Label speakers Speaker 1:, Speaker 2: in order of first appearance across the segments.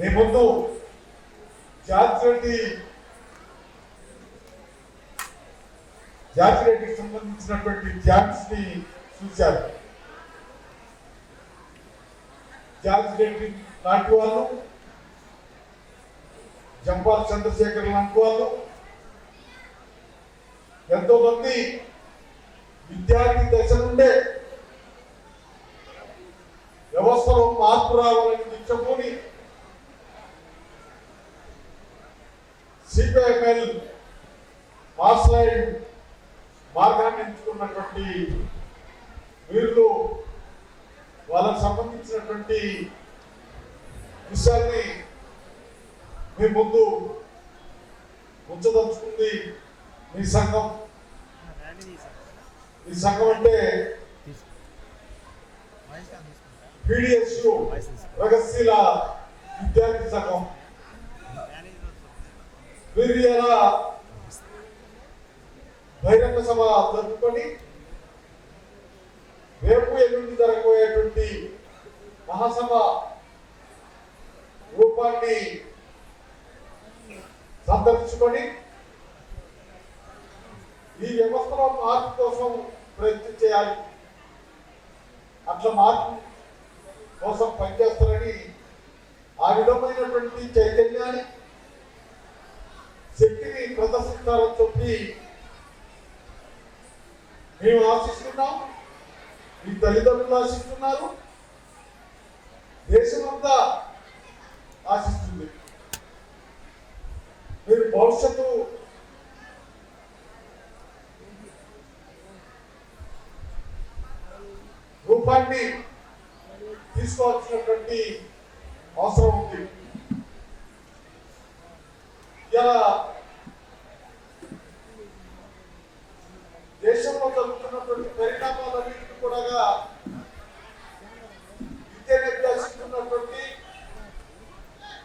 Speaker 1: మీ ముందు జార్జ్ రెడ్డి సంబంధించినటువంటి డ్యాన్స్ని చూశారు. జార్జ్ లాంటి వాళ్ళు జంపాల్ చంద్రశేఖర్ లాంటి వాళ్ళు ఎంతో మంది విద్యార్థి దశ నుండే వ్యవస్థలో మార్పు రావాలని దీక్షపోని సిపిఐఎంఎల్ మాస్లైడ్ మార్గాన్ని ఎంచుకున్నటువంటి వీళ్ళు వాళ్ళకు సంబంధించినటువంటి విషయాన్ని మీ ముందు ఉంచదలుచుకుంది మీ సంఘం. ఈ సంఘం అంటే పీడిఎస్యు రహస్యల విద్యార్థి సంఘం. వీరు ఇలా బహిరంగ సభ జరుపుకొని రేపు ఎల్లుండి జరగబోయేటువంటి మహాసభ రూపాన్ని సందర్శించుకొని ఈ వ్యవస్థలో మార్పు కోసం ప్రయత్నం చేయాలి. అట్లా మార్పు కోసం పనిచేస్తారని ఆ విధమైనటువంటి చైతన్యాన్ని శక్తిని ప్రదర్శిస్తారని చెప్పి మేము ఆశిస్తున్నాం. మీ తల్లిదండ్రులు ఆశిస్తున్నారు. దేశమంతా ఆశిస్తుంది. మీరు భవిష్యత్తు రూపాన్ని తీసుకోవాల్సినటువంటి అవసరం ఉంది. ఇలా దేశంలో జరుగుతున్నటువంటి పరిణామాలన్నింటినీ కూడా విద్యను అభ్యసిస్తున్నటువంటి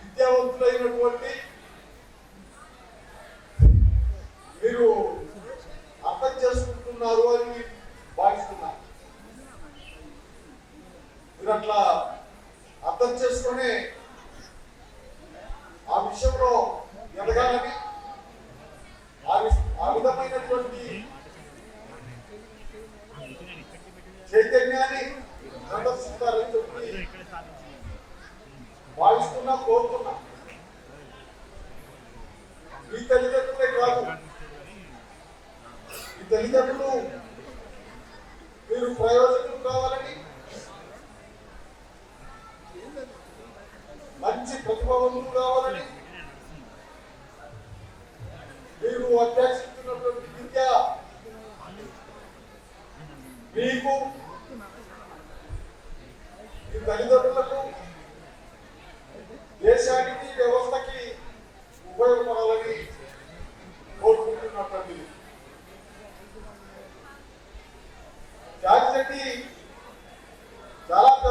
Speaker 1: విద్యావంతులైనటువంటి మీరు అర్థం చేసుకుంటున్నారు అని భావిస్తున్నారు మీరు అట్లా అర్థం చేసుకొని ఆ విషయంలో ఎదగాలని ఆ విష- ఆ విధమైనటువంటి చైతన్యాన్ని ప్రదర్శిస్తారని చెప్పి భావిస్తున్నా కోరుతున్నా. ఈ తల్లిదండ్రులే కాదు. ఈ తల్లిదండ్రులు మీరు ప్రయోజనం కావాలని మంచి ప్రతిభావంతులు కావాలని మీరు అభ్యసిస్తున్నటువంటి విద్య మీకు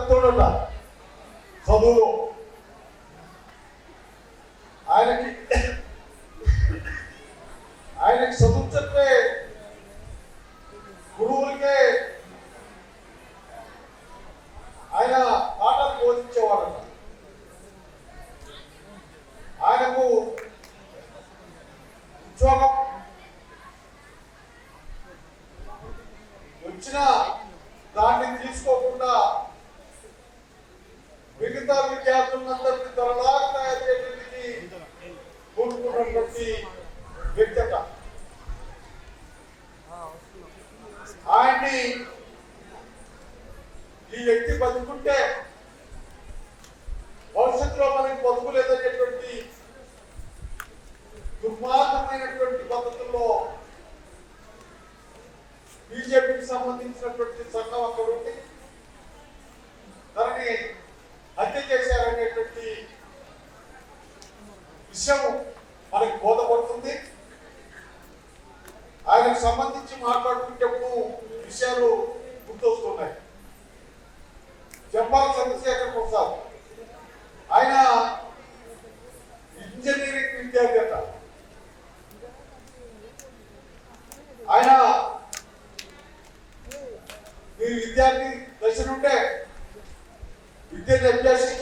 Speaker 1: చాలా పెద్దోడట ఆయనకి ఆయనకి చదువు చెప్పే గురువులకే ఆయన పాఠాలు బోధించేవాడట. ఆయనకు ఉద్యోగం కోరుకున్నటువంటి దానికి సంబంధించి మాట్లాడుకునేటప్పుడు విషయాలు గుర్తొస్తున్నాయి. జంపాల చంద్రశేఖర్ ప్రసాద్ ఆయన ఇంజనీరింగ్ విద్యార్థి అంట. ఆయన మీరు విద్యార్థి దశ నుండే విద్య చెప్పేసి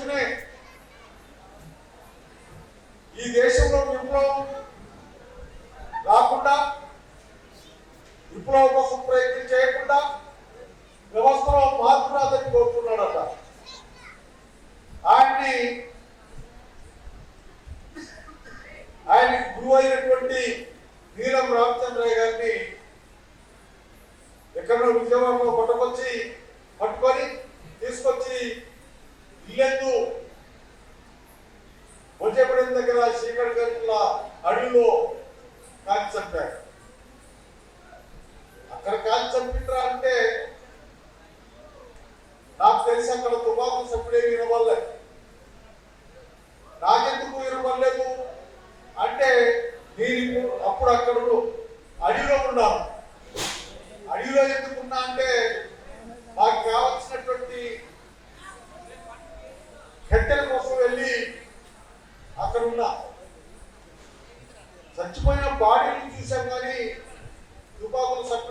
Speaker 1: আমি নিজেও ফটো করছি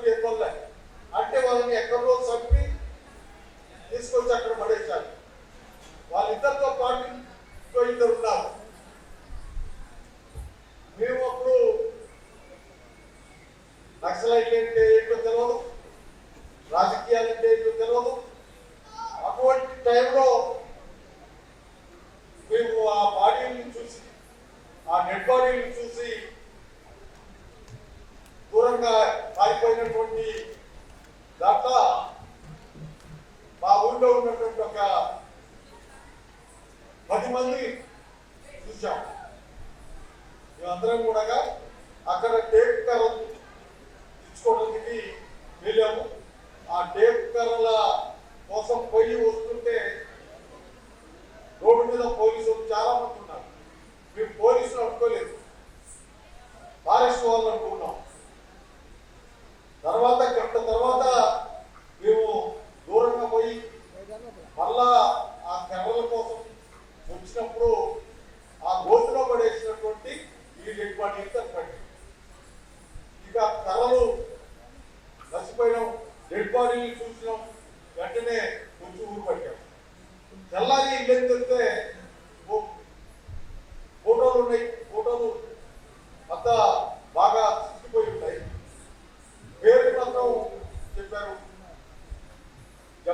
Speaker 1: తుపాకులు అంటే వాళ్ళని ఎక్కడో చంపి తీసుకొచ్చి అక్కడ పడేశారు. వాళ్ళిద్దరితో పాటు ఇంకో ఇద్దరు ఉన్నారు. మేము అప్పుడు నక్సలైట్లు అంటే ఏంటో తెలియదు రాజకీయాలు అంటే ఏంటో తెలియదు అటువంటి టైంలో మేము ఆ బాడీని చూసి ఆ డెడ్ బాడీని చూసి దూరంగా పారిపోయినటువంటి దాంట్లో మా ఊళ్ళో ఉన్నటువంటి ఒక పది మంది చూసాం మేమందరం కూడా అక్కడ టేప్ కర్ర తెచ్చుకోవడానికి వెళ్ళాము ఆ టేప్ కోసం పోయి వస్తుంటే రోడ్డు మీద పోలీసులు చాలా మంది ఉన్నారు. మేము పోలీసులు అనుకోలేదు. ఫారెస్ట్ వాళ్ళు అనుకున్నాం. తర్వాత గంట తర్వాత మేము దూరంగా పోయి మళ్ళా ఆ కర్రల కోసం వచ్చినప్పుడు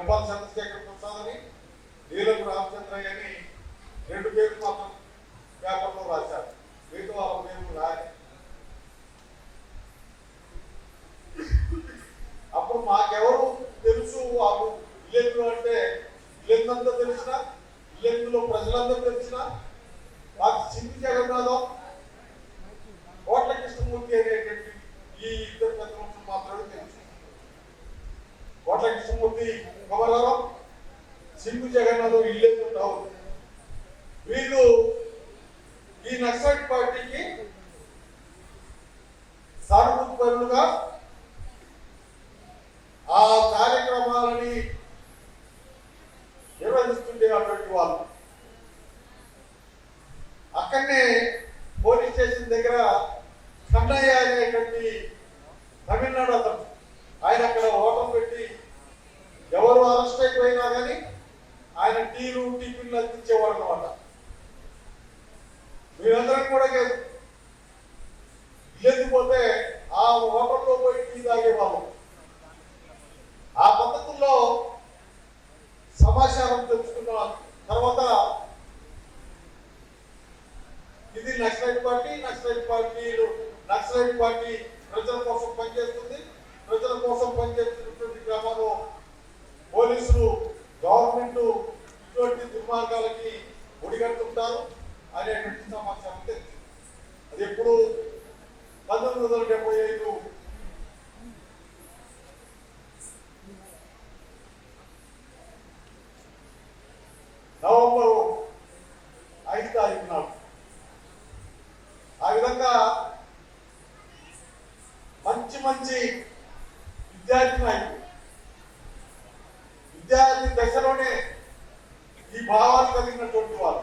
Speaker 1: జంపాల్ చంద్రశేఖర్ ప్రసాద్ అని నీలం రామచంద్రయ్య అని రెండు పేర్లు మాత్రం పేపర్లో రాశారు. మిగతా వాళ్ళ పేర్లు రాయలేదు అప్పుడు మాకెవరు తెలుసు? వాళ్ళు ఇల్లెందులో అంటే ఇల్లెందంతా తెలిసిన ఇల్లెందులో ప్రజలందరూ తెలిసిన మాకు చింతి జగన్నాథం కోట్ల కృష్ణమూర్తి అనేటువంటి ఈ ఇద్దరు పెద్ద మాత్రమే తెలుసు. కోట్ల కృష్ణమూర్తి కమలారం సింగు జగన్నాథం ఇల్లెందు టౌన్ వీళ్ళు ఈ నక్సల్ పార్టీకి సానుభూతిపరులుగా ఆ కార్యక్రమాలని గవర్నమెంట్ ఇటువంటి దుర్మార్గాలకి ఒడిగడుతుంటారు. అనేటువంటి సమాచారం తెలుసు అది ఎప్పుడు పంతొమ్మిది వందల డెబ్బై ఐదు నవంబర్ ఐదు తారీఖు నాడు. ఆ విధంగా మంచి మంచి విద్యార్థి నాయకులు విద్యార్థి దశలోనే ఈ భావాలు కలిగినటువంటి వారు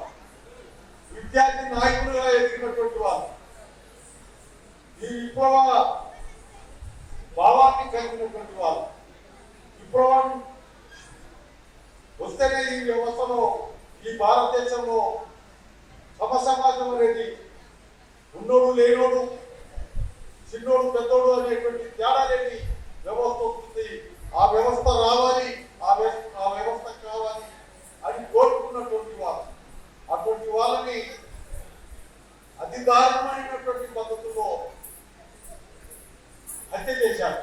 Speaker 1: విద్యార్థి నాయకులుగా ఎదిగినటువంటి వారు ఈ విప్లవ భావాన్ని కలిగినటువంటి వారు విప్లవం వస్తేనే ఈ వ్యవస్థలో ఈ భారతదేశంలో సమసమాజం అనేది ఉన్నోడు లేనోడు చిన్నోడు పెద్దోడు అనేటువంటి తేడా లేని వ్యవస్థ వస్తుంది. ఆ వ్యవస్థ రావాలి. ఆ ఆ వ్యవస్థ కావాలి అని కోరుకున్నటువంటి వాళ్ళు అటువంటి వాళ్ళని అతి దారుణమైనటువంటి పద్ధతుల్లో హత్య చేశారు.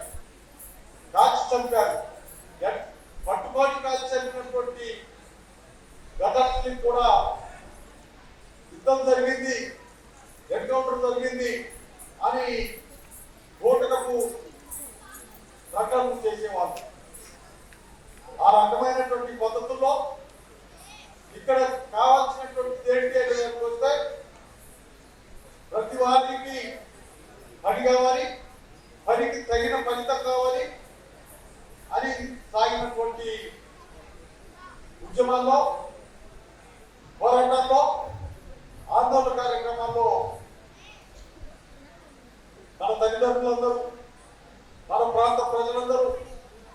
Speaker 1: మన ప్రాంత ప్రజలందరూ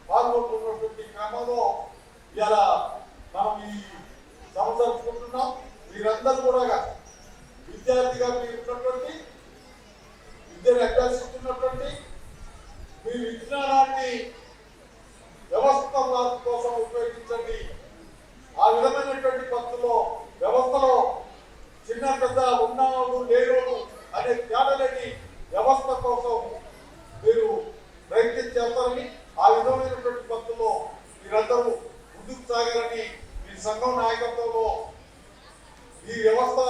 Speaker 1: పాల్గొంటున్నటువంటి క్రమంలో ఇలా మనం ఈ సభ మీరందరూ కూడా విద్యార్థిగా మీరు ఉన్నటువంటి విద్యను అభ్యసిస్తున్నటువంటి మీ విజ్ఞానాన్ని వ్యవస్థ కోసం ఉపయోగించండి. ఆ విధమైనటువంటి పద్ధతిలో వ్యవస్థలో చిన్న పెద్ద ఉన్నవాడు లేనోడు అనే తేడలేని వ్యవస్థ కోసం మీరు ప్రయత్నం చేస్తారని ఆ విధమైనటువంటి పద్ధతిలో మీరందరూ ముందుకు సాగారని మీ సంఘం నాయకత్వంలో ఈ వ్యవస్థ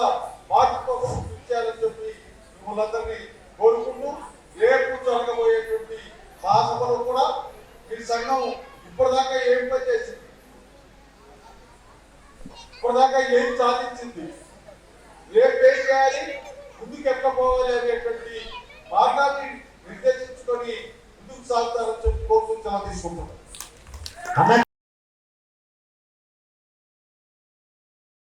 Speaker 1: మార్పు కోసం కృషి చేయాలని చెప్పి మిమ్మల్ని అందరినీ కోరుకుంటూ రేపు జరగబోయేటువంటి ఆ సభలో కూడా మీ సంఘం ఇప్పటిదాకా ఏం పని చేసింది? ఇప్పటిదాకా ఏం సాధించింది? రేపు ఏం చేయాలి ముందుకు ఎక్కడ పోవాలి అనేటువంటి మార్గాన్ని నిర్దేశించుకొని ముందుకు సాగుతారని చెప్పి కోరుకుంటున్నా సెలవు తీసుకుంటున్నాను